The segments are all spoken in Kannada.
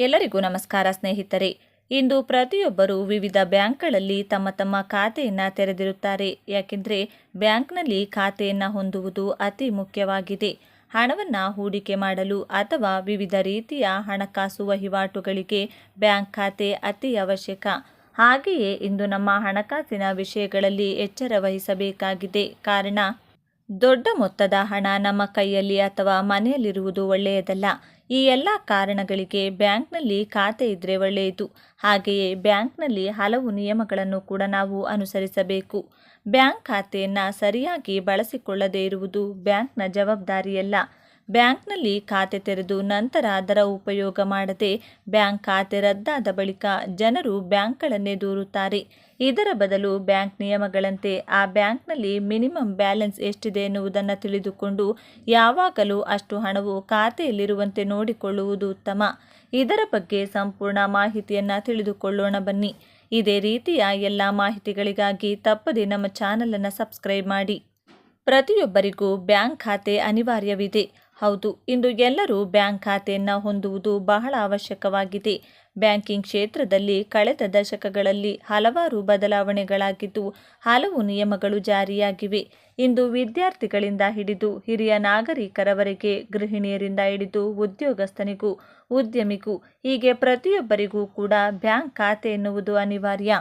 ಎಲ್ಲರಿಗೂ ನಮಸ್ಕಾರ ಸ್ನೇಹಿತರೆ. ಇಂದು ಪ್ರತಿಯೊಬ್ಬರು ವಿವಿಧ ಬ್ಯಾಂಕ್ಗಳಲ್ಲಿ ತಮ್ಮ ತಮ್ಮ ಖಾತೆಯನ್ನು ತೆರೆದಿರುತ್ತಾರೆ. ಯಾಕೆಂದರೆ ಬ್ಯಾಂಕ್ನಲ್ಲಿ ಖಾತೆಯನ್ನು ಹೊಂದುವುದು ಅತಿ ಮುಖ್ಯವಾಗಿದೆ. ಹಣವನ್ನು ಹೂಡಿಕೆ ಮಾಡಲು ಅಥವಾ ವಿವಿಧ ರೀತಿಯ ಹಣಕಾಸು ವಹಿವಾಟುಗಳಿಗೆ ಬ್ಯಾಂಕ್ ಖಾತೆ ಅತಿ ಅವಶ್ಯಕ. ಹಾಗೆಯೇ ಇಂದು ನಮ್ಮ ಹಣಕಾಸಿನ ವಿಷಯಗಳಲ್ಲಿ ಎಚ್ಚರ ವಹಿಸಬೇಕಾಗಿದೆ. ಕಾರಣ, ದೊಡ್ಡ ಮೊತ್ತದ ಹಣ ನಮ್ಮ ಕೈಯಲ್ಲಿ ಅಥವಾ ಮನೆಯಲ್ಲಿರುವುದು ಒಳ್ಳೆಯದಲ್ಲ. ಈ ಎಲ್ಲ ಕಾರಣಗಳಿಗೆ ಬ್ಯಾಂಕ್ನಲ್ಲಿ ಖಾತೆ ಇದ್ದರೆ ಒಳ್ಳೆಯದು. ಹಾಗೆಯೇ ಬ್ಯಾಂಕ್ನಲ್ಲಿ ಹಲವು ನಿಯಮಗಳನ್ನು ಕೂಡ ನಾವು ಅನುಸರಿಸಬೇಕು. ಬ್ಯಾಂಕ್ ಖಾತೆಯನ್ನು ಸರಿಯಾಗಿ ಬಳಸಿಕೊಳ್ಳದೇ ಇರುವುದು ಬ್ಯಾಂಕ್ನ ಜವಾಬ್ದಾರಿಯಲ್ಲ. ಬ್ಯಾಂಕ್ನಲ್ಲಿ ಖಾತೆ ತೆರೆದು ನಂತರ ಅದರ ಉಪಯೋಗ ಮಾಡದೆ ಬ್ಯಾಂಕ್ ಖಾತೆ ರದ್ದಾದ ಬಳಿಕ ಜನರು ಬ್ಯಾಂಕ್ಗಳನ್ನೇ ದೂರುತ್ತಾರೆ. ಇದರ ಬದಲು ಬ್ಯಾಂಕ್ ನಿಯಮಗಳಂತೆ ಆ ಬ್ಯಾಂಕ್ನಲ್ಲಿ ಮಿನಿಮಮ್ ಬ್ಯಾಲೆನ್ಸ್ ಎಷ್ಟಿದೆ ಎನ್ನುವುದನ್ನು ತಿಳಿದುಕೊಂಡು ಯಾವಾಗಲೂ ಅಷ್ಟು ಹಣವು ಖಾತೆಯಲ್ಲಿರುವಂತೆ ನೋಡಿಕೊಳ್ಳುವುದು ಉತ್ತಮ. ಇದರ ಬಗ್ಗೆ ಸಂಪೂರ್ಣ ಮಾಹಿತಿಯನ್ನು ತಿಳಿದುಕೊಳ್ಳೋಣ ಬನ್ನಿ. ಇದೇ ರೀತಿಯ ಎಲ್ಲ ಮಾಹಿತಿಗಳಿಗಾಗಿ ತಪ್ಪದೆ ನಮ್ಮ ಚಾನಲನ್ನು ಸಬ್ಸ್ಕ್ರೈಬ್ ಮಾಡಿ. ಪ್ರತಿಯೊಬ್ಬರಿಗೂ ಬ್ಯಾಂಕ್ ಖಾತೆ ಅನಿವಾರ್ಯವಿದೆ. ಹೌದು, ಇಂದು ಎಲ್ಲರೂ ಬ್ಯಾಂಕ್ ಖಾತೆಯನ್ನು ಹೊಂದುವುದು ಬಹಳ ಅವಶ್ಯಕವಾಗಿದೆ. ಬ್ಯಾಂಕಿಂಗ್ ಕ್ಷೇತ್ರದಲ್ಲಿ ಕಳೆದ ದಶಕಗಳಲ್ಲಿ ಹಲವಾರು ಬದಲಾವಣೆಗಳಾಗಿದ್ದು, ಹಲವು ನಿಯಮಗಳು ಜಾರಿಯಾಗಿವೆ. ಇಂದು ವಿದ್ಯಾರ್ಥಿಗಳಿಂದ ಹಿಡಿದು ಹಿರಿಯ ನಾಗರಿಕರವರೆಗೆ ಗೃಹಿಣಿಯರಿಂದ ಹಿಡಿದು ಉದ್ಯೋಗಸ್ಥನಿಗೂ, ಉದ್ಯಮಿಗೂ, ಹೀಗೆ ಪ್ರತಿಯೊಬ್ಬರಿಗೂ ಕೂಡ ಬ್ಯಾಂಕ್ ಖಾತೆ ಎನ್ನುವುದು ಅನಿವಾರ್ಯ.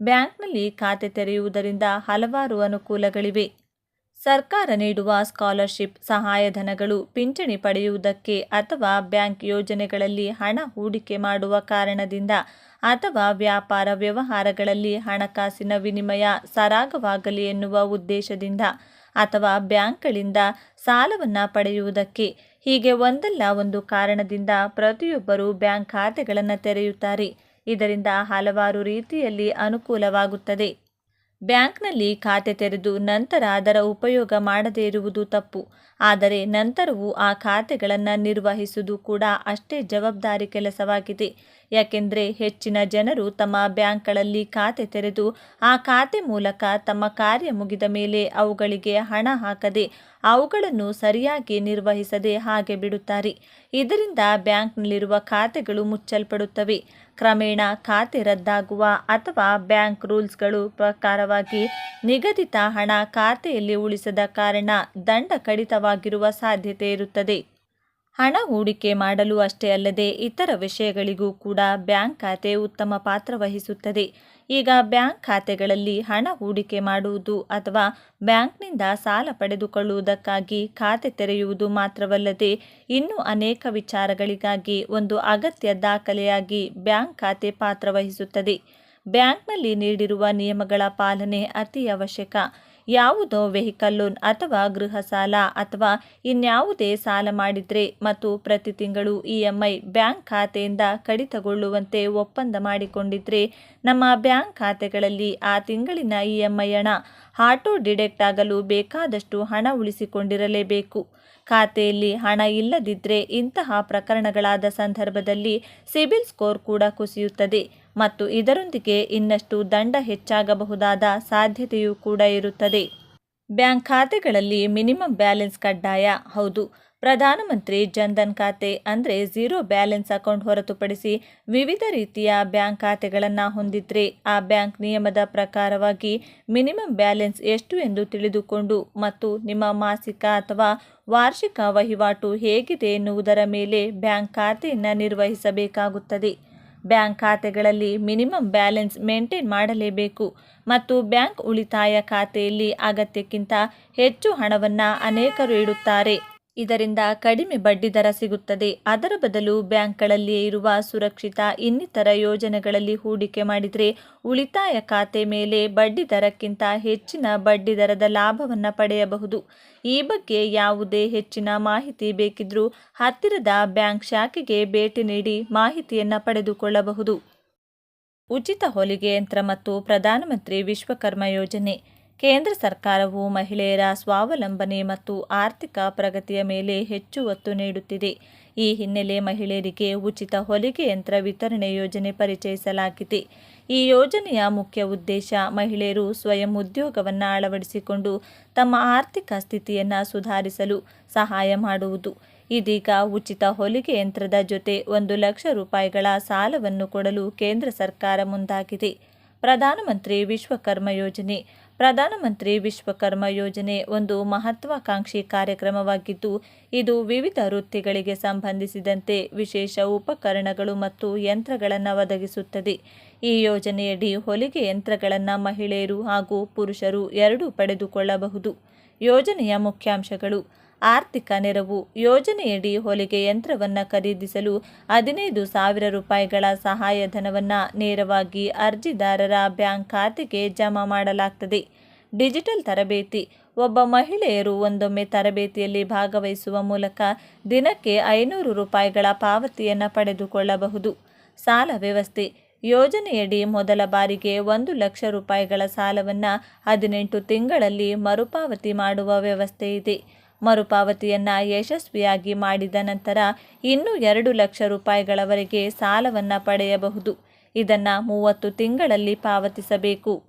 ಬ್ಯಾಂಕ್ನಲ್ಲಿ ಖಾತೆ ತೆರೆಯುವುದರಿಂದ ಹಲವಾರು ಅನುಕೂಲಗಳಿವೆ. ಸರ್ಕಾರ ನೀಡುವ ಸ್ಕಾಲರ್ಶಿಪ್ ಸಹಾಯಧನಗಳು ಪಿಂಚಣಿ ಪಡೆಯುವುದಕ್ಕೆ ಅಥವಾ ಬ್ಯಾಂಕ್ ಯೋಜನೆಗಳಲ್ಲಿ ಹಣ ಹೂಡಿಕೆ ಮಾಡುವ ಕಾರಣದಿಂದ ಅಥವಾ ವ್ಯಾಪಾರ ವ್ಯವಹಾರಗಳಲ್ಲಿ ಹಣಕಾಸಿನ ವಿನಿಮಯ ಸರಾಗವಾಗಲಿ ಎನ್ನುವ ಉದ್ದೇಶದಿಂದ ಅಥವಾ ಬ್ಯಾಂಕ್ಗಳಿಂದ ಸಾಲವನ್ನು ಪಡೆಯುವುದಕ್ಕೆ ಹೀಗೆ ಒಂದಲ್ಲ ಒಂದು ಕಾರಣದಿಂದ ಪ್ರತಿಯೊಬ್ಬರು ಬ್ಯಾಂಕ್ ಖಾತೆಗಳನ್ನು ತೆರೆಯುತ್ತಾರೆ. ಇದರಿಂದ ಹಲವಾರು ರೀತಿಯಲ್ಲಿ ಅನುಕೂಲವಾಗುತ್ತದೆ. ಬ್ಯಾಂಕ್ನಲ್ಲಿ ಖಾತೆ ತೆರೆದು ನಂತರ ಅದರ ಉಪಯೋಗ ಮಾಡದೇ ಇರುವುದು ತಪ್ಪು. ಆದರೆ ನಂತರವೂ ಆ ಖಾತೆಗಳನ್ನು ನಿರ್ವಹಿಸುವುದು ಕೂಡ ಅಷ್ಟೇ ಜವಾಬ್ದಾರಿ ಕೆಲಸವಾಗಿದೆ. ಯಾಕೆಂದರೆ ಹೆಚ್ಚಿನ ಜನರು ತಮ್ಮ ಬ್ಯಾಂಕ್ಗಳಲ್ಲಿ ಖಾತೆ ತೆರೆದು ಆ ಖಾತೆ ಮೂಲಕ ತಮ್ಮ ಕಾರ್ಯ ಮುಗಿದ ಮೇಲೆ ಅವುಗಳಿಗೆ ಹಣ ಹಾಕದೆ ಅವುಗಳನ್ನು ಸರಿಯಾಗಿ ನಿರ್ವಹಿಸದೆ ಹಾಗೆ ಬಿಡುತ್ತಾರೆ. ಇದರಿಂದ ಬ್ಯಾಂಕ್ನಲ್ಲಿರುವ ಖಾತೆಗಳು ಮುಚ್ಚಲ್ಪಡುತ್ತವೆ. ಕ್ರಮೇಣ ಖಾತೆ ರದ್ದಾಗುವ ಅಥವಾ ಬ್ಯಾಂಕ್ ರೂಲ್ಸ್ಗಳು ಪ್ರಕಾರವಾಗಿ ನಿಗದಿತ ಹಣ ಖಾತೆಯಲ್ಲಿ ಉಳಿಸದ ಕಾರಣ ದಂಡ ಕಡಿತವಾಗಿರುವ ಸಾಧ್ಯತೆ ಇರುತ್ತದೆ. ಹಣ ಹೂಡಿಕೆ ಮಾಡಲು ಅಷ್ಟೇ ಅಲ್ಲದೆ ಇತರ ವಿಷಯಗಳಿಗೂ ಕೂಡ ಬ್ಯಾಂಕ್ ಖಾತೆ ಉತ್ತಮ ಪಾತ್ರ ವಹಿಸುತ್ತದೆ. ಈಗ ಬ್ಯಾಂಕ್ ಖಾತೆಗಳಲ್ಲಿ ಹಣ ಹೂಡಿಕೆ ಮಾಡುವುದು ಅಥವಾ ಬ್ಯಾಂಕ್ನಿಂದ ಸಾಲ ಪಡೆದುಕೊಳ್ಳುವುದಕ್ಕಾಗಿ ಖಾತೆ ತೆರೆಯುವುದು ಮಾತ್ರವಲ್ಲದೆ ಇನ್ನೂ ಅನೇಕ ವಿಚಾರಗಳಿಗಾಗಿ ಒಂದು ಅಗತ್ಯ ದಾಖಲೆಯಾಗಿ ಬ್ಯಾಂಕ್ ಖಾತೆ ಪಾತ್ರ ವಹಿಸುತ್ತದೆ. ಬ್ಯಾಂಕ್ನಲ್ಲಿ ನೀಡಿರುವ ನಿಯಮಗಳ ಪಾಲನೆ ಅತಿ ಅವಶ್ಯಕ. ಯಾವುದೋ ವೆಹಿಕಲ್ ಲೋನ್ ಅಥವಾ ಗೃಹ ಸಾಲ ಅಥವಾ ಇನ್ಯಾವುದೇ ಸಾಲ ಮಾಡಿದರೆ ಮತ್ತು ಪ್ರತಿ ತಿಂಗಳು ಇ ಎಂ ಐ ಬ್ಯಾಂಕ್ ಖಾತೆಯಿಂದ ಕಡಿತಗೊಳ್ಳುವಂತೆ ಒಪ್ಪಂದ ಮಾಡಿಕೊಂಡಿದ್ರೆ ನಮ್ಮ ಬ್ಯಾಂಕ್ ಖಾತೆಗಳಲ್ಲಿ ಆ ತಿಂಗಳಿನ ಇ ಎಂ ಐ ಹಣ ಆಟೋ ಡಿಡೆಕ್ಟ್ ಆಗಲು ಬೇಕಾದಷ್ಟು ಹಣ ಉಳಿಸಿಕೊಂಡಿರಲೇಬೇಕು. ಖಾತೆಯಲ್ಲಿ ಹಣ ಇಲ್ಲದಿದ್ದರೆ ಇಂತಹ ಪ್ರಕರಣಗಳಾದ ಸಂದರ್ಭದಲ್ಲಿ ಸಿಬಿಲ್ ಸ್ಕೋರ್ ಕೂಡ ಕುಸಿಯುತ್ತದೆ. ಮತ್ತು ಇದರೊಂದಿಗೆ ಇನ್ನಷ್ಟು ದಂಡ ಹೆಚ್ಚಾಗಬಹುದಾದ ಸಾಧ್ಯತೆಯೂ ಕೂಡ ಇರುತ್ತದೆ. ಬ್ಯಾಂಕ್ ಖಾತೆಗಳಲ್ಲಿ ಮಿನಿಮಮ್ ಬ್ಯಾಲೆನ್ಸ್ ಕಡ್ಡಾಯ, ಹೌದು. ಪ್ರಧಾನಮಂತ್ರಿ ಜನ್ಧನ್ ಖಾತೆ ಅಂದರೆ ಝೀರೋ ಬ್ಯಾಲೆನ್ಸ್ ಅಕೌಂಟ್ ಹೊರತುಪಡಿಸಿ ವಿವಿಧ ರೀತಿಯ ಬ್ಯಾಂಕ್ ಖಾತೆಗಳನ್ನು ಹೊಂದಿದ್ರೆ ಆ ಬ್ಯಾಂಕ್ ನಿಯಮದ ಪ್ರಕಾರವಾಗಿ ಮಿನಿಮಮ್ ಬ್ಯಾಲೆನ್ಸ್ ಎಷ್ಟು ಎಂದು ತಿಳಿದುಕೊಂಡು ಮತ್ತು ನಿಮ್ಮ ಮಾಸಿಕ ಅಥವಾ ವಾರ್ಷಿಕ ವಹಿವಾಟು ಹೇಗಿದೆ ಎನ್ನುವುದರ ಮೇಲೆ ಬ್ಯಾಂಕ್ ಖಾತೆಯನ್ನು ನಿರ್ವಹಿಸಬೇಕಾಗುತ್ತದೆ. ಬ್ಯಾಂಕ್ ಖಾತೆಗಳಲ್ಲಿ ಮಿನಿಮಮ್ ಬ್ಯಾಲೆನ್ಸ್ ಮೇಂಟೈನ್ ಮಾಡಲೇಬೇಕು ಮತ್ತು ಬ್ಯಾಂಕ್ ಉಳಿತಾಯ ಖಾತೆಯಲ್ಲಿ ಅಗತ್ಯಕ್ಕಿಂತ ಹೆಚ್ಚು ಹಣವನ್ನು ಅನೇಕರು ಇಡುತ್ತಾರೆ. ಇದರಿಂದ ಕಡಿಮೆ ಬಡ್ಡಿದರ ಸಿಗುತ್ತದೆ. ಅದರ ಬದಲು ಬ್ಯಾಂಕ್ಗಳಲ್ಲಿಯೇ ಇರುವ ಸುರಕ್ಷಿತ ಇನ್ನಿತರ ಯೋಜನೆಗಳಲ್ಲಿ ಹೂಡಿಕೆ ಮಾಡಿದರೆ ಉಳಿತಾಯ ಖಾತೆ ಮೇಲೆ ಬಡ್ಡಿ ದರಕ್ಕಿಂತ ಹೆಚ್ಚಿನ ಬಡ್ಡಿದರದ ಲಾಭವನ್ನು ಪಡೆಯಬಹುದು. ಈ ಬಗ್ಗೆ ಯಾವುದೇ ಹೆಚ್ಚಿನ ಮಾಹಿತಿ ಬೇಕಿದ್ರೂ ಹತ್ತಿರದ ಬ್ಯಾಂಕ್ ಶಾಖೆಗೆ ಭೇಟಿ ನೀಡಿ ಮಾಹಿತಿಯನ್ನು ಪಡೆದುಕೊಳ್ಳಬಹುದು. ಉಚಿತ ಹೊಲಿಗೆ ಯಂತ್ರ ಮತ್ತು ಪ್ರಧಾನಮಂತ್ರಿ ವಿಶ್ವಕರ್ಮ ಯೋಜನೆ. ಕೇಂದ್ರ ಸರ್ಕಾರವು ಮಹಿಳೆಯರ ಸ್ವಾವಲಂಬನೆ ಮತ್ತು ಆರ್ಥಿಕ ಪ್ರಗತಿಯ ಮೇಲೆ ಹೆಚ್ಚು ಒತ್ತು ನೀಡುತ್ತಿದೆ. ಈ ಹಿನ್ನೆಲೆ ಮಹಿಳೆಯರಿಗೆ ಉಚಿತ ಹೊಲಿಗೆ ಯಂತ್ರ ವಿತರಣೆ ಯೋಜನೆ ಪರಿಚಯಿಸಲಾಗಿದೆ. ಈ ಯೋಜನೆಯ ಮುಖ್ಯ ಉದ್ದೇಶ ಮಹಿಳೆಯರು ಸ್ವಯಂ ಉದ್ಯೋಗವನ್ನು ಅಳವಡಿಸಿಕೊಂಡು ತಮ್ಮ ಆರ್ಥಿಕ ಸ್ಥಿತಿಯನ್ನು ಸುಧಾರಿಸಲು ಸಹಾಯ ಮಾಡುವುದು. ಇದೀಗ ಉಚಿತ ಹೊಲಿಗೆ ಯಂತ್ರದ ಜೊತೆ ಒಂದು ಲಕ್ಷ ರೂಪಾಯಿಗಳ ಸಾಲವನ್ನು ಕೊಡಲು ಕೇಂದ್ರ ಸರ್ಕಾರ ಮುಂದಾಗಿದೆ. ಪ್ರಧಾನಮಂತ್ರಿ ವಿಶ್ವಕರ್ಮ ಯೋಜನೆ ಪ್ರಧಾನಮಂತ್ರಿ ವಿಶ್ವಕರ್ಮ ಯೋಜನೆ ಒಂದು ಮಹತ್ವಾಕಾಂಕ್ಷಿ ಕಾರ್ಯಕ್ರಮವಾಗಿದ್ದು, ಇದು ವಿವಿಧ ವೃತ್ತಿಗಳಿಗೆ ಸಂಬಂಧಿಸಿದಂತೆ ವಿಶೇಷ ಉಪಕರಣಗಳು ಮತ್ತು ಯಂತ್ರಗಳನ್ನು ಒದಗಿಸುತ್ತದೆ. ಈ ಯೋಜನೆಯಡಿ ಹೊಲಿಗೆ ಯಂತ್ರಗಳನ್ನು ಮಹಿಳೆಯರು ಹಾಗೂ ಪುರುಷರು ಎರಡೂ ಪಡೆದುಕೊಳ್ಳಬಹುದು. ಯೋಜನೆಯ ಮುಖ್ಯಾಂಶಗಳು ಆರ್ಥಿಕ ನೆರವು ಯೋಜನೆಯಡಿ ಹೊಲಿಗೆ ಯಂತ್ರವನ್ನು ಖರೀದಿಸಲು ಹದಿನೈದು ಸಾವಿರ ರೂಪಾಯಿಗಳ ಸಹಾಯಧನವನ್ನು ನೇರವಾಗಿ ಅರ್ಜಿದಾರರ ಬ್ಯಾಂಕ್ ಖಾತೆಗೆ ಜಮಾ ಮಾಡಲಾಗ್ತದೆ. ಡಿಜಿಟಲ್ ತರಬೇತಿ. ಒಬ್ಬ ಮಹಿಳೆಯರು ಒಂದೊಮ್ಮೆ ತರಬೇತಿಯಲ್ಲಿ ಭಾಗವಹಿಸುವ ಮೂಲಕ ದಿನಕ್ಕೆ ಐನೂರು ರೂಪಾಯಿಗಳ ಪಾವತಿಯನ್ನು ಪಡೆದುಕೊಳ್ಳಬಹುದು. ಸಾಲ ವ್ಯವಸ್ಥೆ. ಯೋಜನೆಯಡಿ ಮೊದಲ ಬಾರಿಗೆ ಒಂದು ಲಕ್ಷ ರೂಪಾಯಿಗಳ ಸಾಲವನ್ನು ಹದಿನೆಂಟು ತಿಂಗಳಲ್ಲಿ ಮರುಪಾವತಿ ಮಾಡುವ ವ್ಯವಸ್ಥೆ ಇದೆ. ಮರುಪಾವತಿಯನ್ನು ಯಶಸ್ವಿಯಾಗಿ ಮಾಡಿದ ನಂತರ ಇನ್ನೂ ಎರಡು ಲಕ್ಷ ರೂಪಾಯಿಗಳವರೆಗೆ ಸಾಲವನ್ನು ಪಡೆಯಬಹುದು. ಇದನ್ನು ಮೂವತ್ತು ತಿಂಗಳಲ್ಲಿ ಪಾವತಿಸಬೇಕು.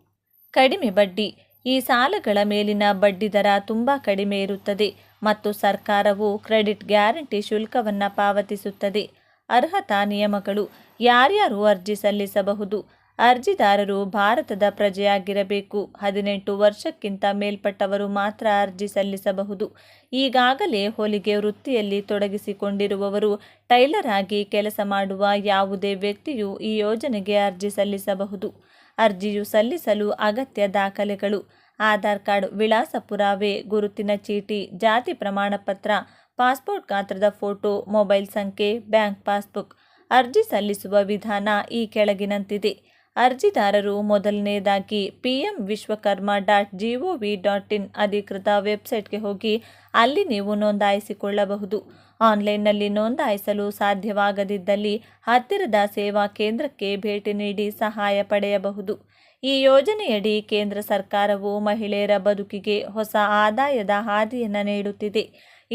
ಕಡಿಮೆ ಬಡ್ಡಿ. ಈ ಸಾಲಗಳ ಮೇಲಿನ ಬಡ್ಡಿ ದರ ತುಂಬ ಕಡಿಮೆ ಇರುತ್ತದೆ ಮತ್ತು ಸರ್ಕಾರವು ಕ್ರೆಡಿಟ್ ಗ್ಯಾರಂಟಿ ಶುಲ್ಕವನ್ನು ಪಾವತಿಸುತ್ತದೆ. ಅರ್ಹತಾ ನಿಯಮಗಳು. ಯಾರ್ಯಾರು ಅರ್ಜಿ ಸಲ್ಲಿಸಬಹುದು? ಅರ್ಜಿದಾರರು ಭಾರತದ ಪ್ರಜೆಯಾಗಿರಬೇಕು. ಹದಿನೆಂಟು ವರ್ಷಕ್ಕಿಂತ ಮೇಲ್ಪಟ್ಟವರು ಮಾತ್ರ ಅರ್ಜಿ ಸಲ್ಲಿಸಬಹುದು. ಈಗಾಗಲೇ ಹೊಲಿಗೆ ವೃತ್ತಿಯಲ್ಲಿ ತೊಡಗಿಸಿಕೊಂಡಿರುವವರು ಟೈಲರ್ ಆಗಿ ಕೆಲಸ ಮಾಡುವ ಯಾವುದೇ ವ್ಯಕ್ತಿಯು ಈ ಯೋಜನೆಗೆ ಅರ್ಜಿ ಸಲ್ಲಿಸಬಹುದು. ಅರ್ಜಿಯು ಸಲ್ಲಿಸಲು ಅಗತ್ಯ ದಾಖಲೆಗಳು. ಆಧಾರ್ ಕಾರ್ಡ್ ವಿಳಾಸ ಪುರಾವೆ ಗುರುತಿನ ಚೀಟಿ, ಜಾತಿ ಪ್ರಮಾಣ ಪತ್ರ, ಪಾಸ್ಪೋರ್ಟ್ ಗಾತ್ರದ ಫೋಟೋ, ಮೊಬೈಲ್ ಸಂಖ್ಯೆ, ಬ್ಯಾಂಕ್ ಪಾಸ್ಬುಕ್. ಅರ್ಜಿ ಸಲ್ಲಿಸುವ ವಿಧಾನ ಈ ಕೆಳಗಿನಂತಿದೆ. ಅರ್ಜಿದಾರರು ಮೊದಲನೇದಾಗಿ P M Vishwakarma dot G O V dot in ಅಧಿಕೃತ ವೆಬ್ಸೈಟ್ಗೆ ಹೋಗಿ ಅಲ್ಲಿ ನೀವು ನೋಂದಾಯಿಸಿಕೊಳ್ಳಬಹುದು. ಆನ್ಲೈನ್ನಲ್ಲಿ ನೋಂದಾಯಿಸಲು ಸಾಧ್ಯವಾಗದಿದ್ದಲ್ಲಿ ಹತ್ತಿರದ ಸೇವಾ ಕೇಂದ್ರಕ್ಕೆ ಭೇಟಿ ನೀಡಿ ಸಹಾಯ ಪಡೆಯಬಹುದು. ಈ ಯೋಜನೆಯಡಿ ಕೇಂದ್ರ ಸರ್ಕಾರವು ಮಹಿಳೆಯರ ಬದುಕಿಗೆ ಹೊಸ ಆದಾಯದ ಹಾದಿಯನ್ನು ನೀಡುತ್ತಿದೆ.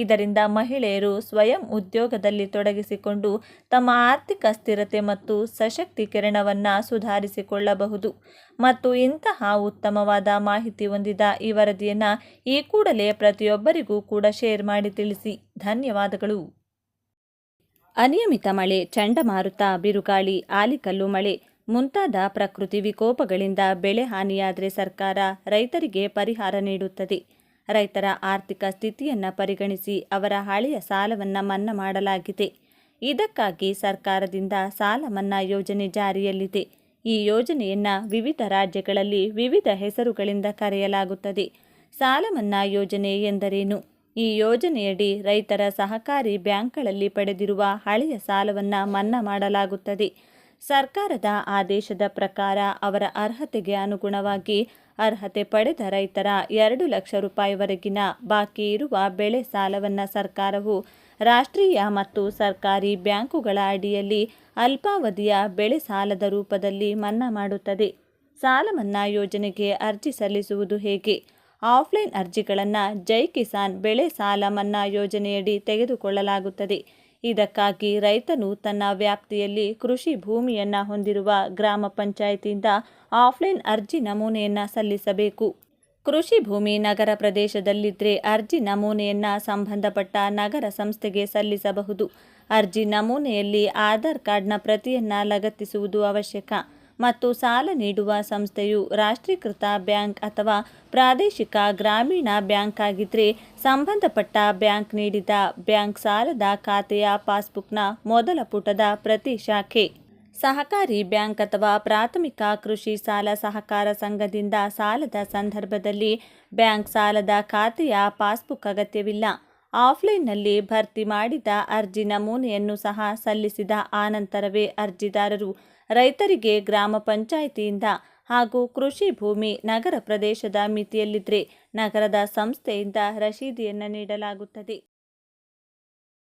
ಇದರಿಂದ ಮಹಿಳೆಯರು ಸ್ವಯಂ ಉದ್ಯೋಗದಲ್ಲಿ ತೊಡಗಿಸಿಕೊಂಡು ತಮ್ಮ ಆರ್ಥಿಕ ಸ್ಥಿರತೆ ಮತ್ತು ಸಶಕ್ತೀಕರಣವನ್ನು ಸುಧಾರಿಸಿಕೊಳ್ಳಬಹುದು. ಮತ್ತು ಇಂತಹ ಉತ್ತಮವಾದ ಮಾಹಿತಿ ಹೊಂದಿದ ಈ ವರದಿಯನ್ನು ಈ ಕೂಡಲೇ ಪ್ರತಿಯೊಬ್ಬರಿಗೂ ಕೂಡ ಶೇರ್ ಮಾಡಿ ತಿಳಿಸಿ. ಧನ್ಯವಾದಗಳು. ಅನಿಯಮಿತ ಮಳೆ, ಚಂಡಮಾರುತ, ಬಿರುಗಾಳಿ, ಆಲಿಕಲ್ಲು ಮಳೆ, ಮುಂತಾದ ಪ್ರಕೃತಿ ವಿಕೋಪಗಳಿಂದ ಬೆಳೆ ಹಾನಿಯಾದರೆ ಸರ್ಕಾರ ರೈತರಿಗೆ ಪರಿಹಾರ ನೀಡುತ್ತದೆ. ರೈತರ ಆರ್ಥಿಕ ಸ್ಥಿತಿಯನ್ನು ಪರಿಗಣಿಸಿ ಅವರ ಹಳೆಯ ಸಾಲವನ್ನು ಮನ್ನಾ ಮಾಡಲಾಗಿದೆ. ಇದಕ್ಕಾಗಿ ಸರ್ಕಾರದಿಂದ ಸಾಲ ಮನ್ನಾ ಯೋಜನೆ ಜಾರಿಯಲ್ಲಿದೆ. ಈ ಯೋಜನೆಯನ್ನು ವಿವಿಧ ರಾಜ್ಯಗಳಲ್ಲಿ ವಿವಿಧ ಹೆಸರುಗಳಿಂದ ಕರೆಯಲಾಗುತ್ತದೆ. ಸಾಲ ಮನ್ನಾ ಯೋಜನೆ ಎಂದರೇನು? ಈ ಯೋಜನೆಯಡಿ ರೈತರ ಸಹಕಾರಿ ಬ್ಯಾಂಕ್ಗಳಲ್ಲಿ ಪಡೆದಿರುವ ಹಳೆಯ ಸಾಲವನ್ನು ಮನ್ನಾ ಮಾಡಲಾಗುತ್ತದೆ. ಸರ್ಕಾರದ ಆದೇಶದ ಪ್ರಕಾರ ಅವರ ಅರ್ಹತೆಗೆ ಅನುಗುಣವಾಗಿ ಅರ್ಹತೆ ಪಡೆದ ರೈತರ ಎರಡು ಲಕ್ಷ ರೂಪಾಯಿವರೆಗಿನ ಬಾಕಿ ಇರುವ ಬೆಳೆ ಸಾಲವನ್ನು ಸರ್ಕಾರವು ರಾಷ್ಟ್ರೀಯ ಮತ್ತು ಸರ್ಕಾರಿ ಬ್ಯಾಂಕುಗಳ ಅಡಿಯಲ್ಲಿ ಅಲ್ಪಾವಧಿಯ ಬೆಳೆ ಸಾಲದ ರೂಪದಲ್ಲಿ ಮನ್ನಾ ಮಾಡುತ್ತದೆ. ಸಾಲ ಮನ್ನಾ ಯೋಜನೆಗೆ ಅರ್ಜಿ ಸಲ್ಲಿಸುವುದು ಹೇಗೆ? ಆಫ್ಲೈನ್ ಅರ್ಜಿಗಳನ್ನು ಜೈ ಕಿಸಾನ್ ಬೆಳೆ ಸಾಲ ಮನ್ನಾ ಯೋಜನೆಯಡಿ ತೆಗೆದುಕೊಳ್ಳಲಾಗುತ್ತದೆ. ಇದಕ್ಕಾಗಿ ರೈತನು ತನ್ನ ವ್ಯಾಪ್ತಿಯಲ್ಲಿ ಕೃಷಿ ಭೂಮಿಯನ್ನು ಹೊಂದಿರುವ ಗ್ರಾಮ ಪಂಚಾಯಿತಿಯಿಂದ ಆಫ್ಲೈನ್ ಅರ್ಜಿ ನಮೂನೆಯನ್ನು ಸಲ್ಲಿಸಬೇಕು. ಕೃಷಿ ಭೂಮಿ ನಗರ ಪ್ರದೇಶದಲ್ಲಿದ್ದರೆ ಅರ್ಜಿ ನಮೂನೆಯನ್ನು ಸಂಬಂಧಪಟ್ಟ ನಗರ ಸಂಸ್ಥೆಗೆ ಸಲ್ಲಿಸಬಹುದು. ಅರ್ಜಿ ನಮೂನೆಯಲ್ಲಿ ಆಧಾರ್ ಕಾರ್ಡ್ನ ಪ್ರತಿಯನ್ನು ಲಗತ್ತಿಸುವುದು ಅವಶ್ಯಕ. ಮತ್ತು ಸಾಲ ನೀಡುವ ಸಂಸ್ಥೆಯು ರಾಷ್ಟ್ರೀಕೃತ ಬ್ಯಾಂಕ್ ಅಥವಾ ಪ್ರಾದೇಶಿಕ ಗ್ರಾಮೀಣ ಬ್ಯಾಂಕ್ ಆಗಿದ್ದರೆ ಸಂಬಂಧಪಟ್ಟ ಬ್ಯಾಂಕ್ ನೀಡಿದ ಬ್ಯಾಂಕ್ ಸಾಲದ ಖಾತೆಯ ಪಾಸ್ಬುಕ್ನ ಮೊದಲ ಪುಟದ ಪ್ರತಿ ಶಾಖೆ. ಸಹಕಾರಿ ಬ್ಯಾಂಕ್ ಅಥವಾ ಪ್ರಾಥಮಿಕ ಕೃಷಿ ಸಾಲ ಸಹಕಾರ ಸಂಘದಿಂದ ಸಾಲದ ಸಂದರ್ಭದಲ್ಲಿ ಬ್ಯಾಂಕ್ ಸಾಲದ ಖಾತೆಯ ಪಾಸ್ಬುಕ್ ಅಗತ್ಯವಿಲ್ಲ. ಆಫ್ಲೈನ್ನಲ್ಲಿ ಭರ್ತಿ ಮಾಡಿದ ಅರ್ಜಿ ನಮೂನೆಯನ್ನು ಸಹ ಸಲ್ಲಿಸಿದ ಆನಂತರವೇ ಅರ್ಜಿದಾರರು ರೈತರಿಗೆ ಗ್ರಾಮ ಪಂಚಾಯಿತಿಯಿಂದ ಹಾಗೂ ಕೃಷಿ ಭೂಮಿ ನಗರ ಪ್ರದೇಶದ ಮಿತಿಯಲ್ಲಿದ್ದರೆ ನಗರದ ಸಂಸ್ಥೆಯಿಂದ ರಶೀದಿಯನ್ನು ನೀಡಲಾಗುತ್ತದೆ.